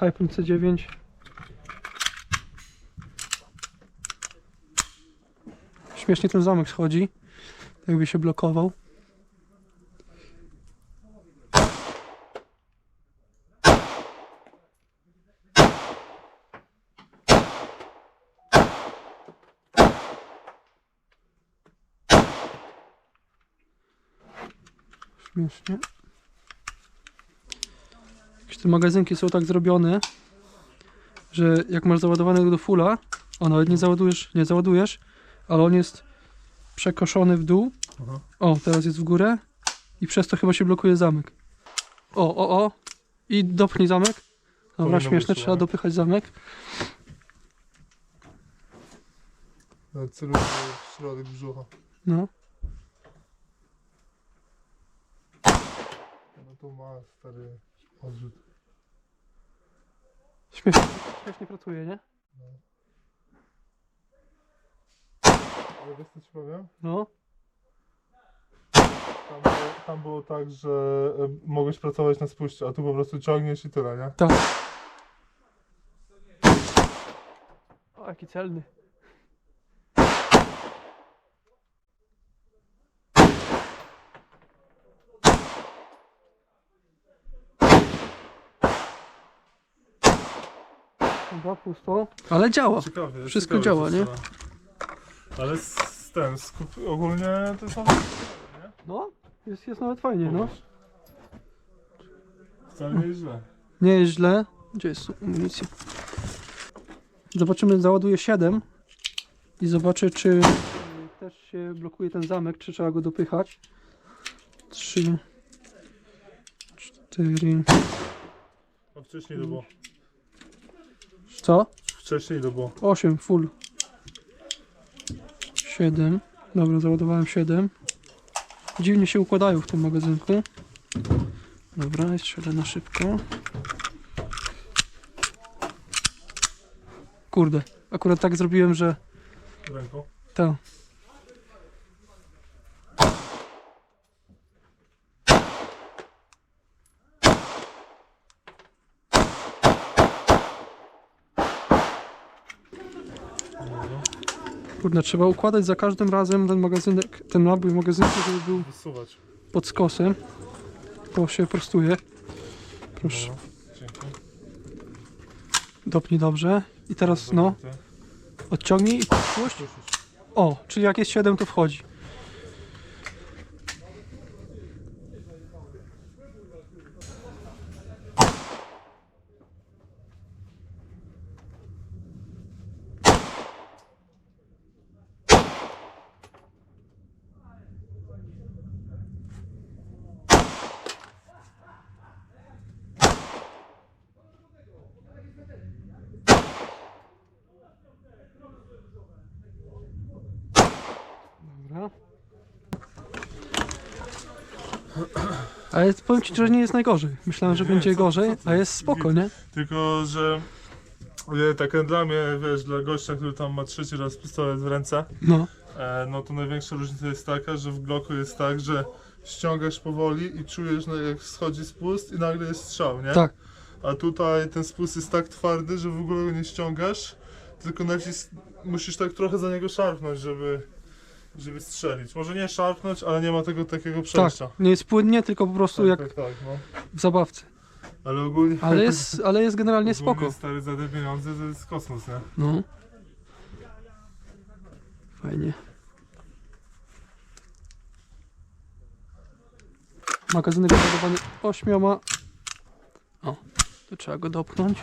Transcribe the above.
Hyphen C9. Śmiesznie ten zamek schodzi. Jakby się blokował. Śmiesznie. Jakieś te magazynki są tak zrobione, że jak masz załadowanego do fulla, a nawet nie załadujesz, nie załadujesz, ale on jest przekoszony w dół. Aha. O, teraz jest w górę i przez to chyba się blokuje zamek. O, o, o. I dopchnij zamek. Dobra, Powinno śmieszne, być, trzeba no. dopychać zamek. Na celuję w środek brzucha. No. No to ma stary odrzut. Śmiesznie, śmiesznie pracuje, nie? Ale wiesz co ci powiem? No. Tam było, tam było tak, że e, mogłeś pracować na spuście, a tu po prostu ciągniesz i tyle, nie? Tak. O, jaki celny. Chyba pusto. Ale działa. Ciekawie. Wszystko ciekawie działa, to nie? Ale z, ten, skup, ogólnie to są... No, jest, jest nawet fajnie, no. Wcale nie jest źle. Nie jest źle. Gdzie jest amunicja? Zobaczymy, załaduję 7 i zobaczę, czy y, też się blokuje ten zamek, czy trzeba go dopychać. 3, 4. A wcześniej to było. Co? Wcześniej to było. 8, full. 7. Dobra, załadowałem 7. Dziwnie się układają w tym magazynku. Dobra, jeszcze na szybko. Kurde, akurat tak zrobiłem, że Ręką. to. Kurde, trzeba układać za każdym razem ten magazynek, ten nabój magazynku, żeby był Wysuwać. pod skosem. To się prostuje. Proszę, Dzięki. dopnij dobrze. I teraz no, odciągnij i puść. O, czyli jak jest 7 to wchodzi. Dobra. Ale powiem ci, że nie jest najgorzej. Myślałem, że Nie, będzie co- gorzej, co ty? a jest spoko, nie? Tylko, że nie, takie dla mnie, wiesz, dla gościa, który tam ma trzeci raz pistolet w ręce, No. e, no to największa różnica jest taka, że w Glocku jest tak, że ściągasz powoli i czujesz, no, jak schodzi spust i nagle jest strzał, nie? Tak. A tutaj ten spust jest tak twardy, że w ogóle go nie ściągasz, tylko nacisk, musisz tak trochę za niego szarpnąć, żeby, żeby strzelić. Może nie szarpnąć, ale nie ma tego takiego Tak. przejścia. Nie jest płynnie, tylko po prostu tak, jak tak, tak, no. w zabawce. Ale ogólnie... Ale jest, ale jest generalnie ogólnie spoko. stary za te pieniądze to jest kosmos, nie? No. Fajnie. Magazynek załadowany ośmioma. O, to trzeba go dopchnąć.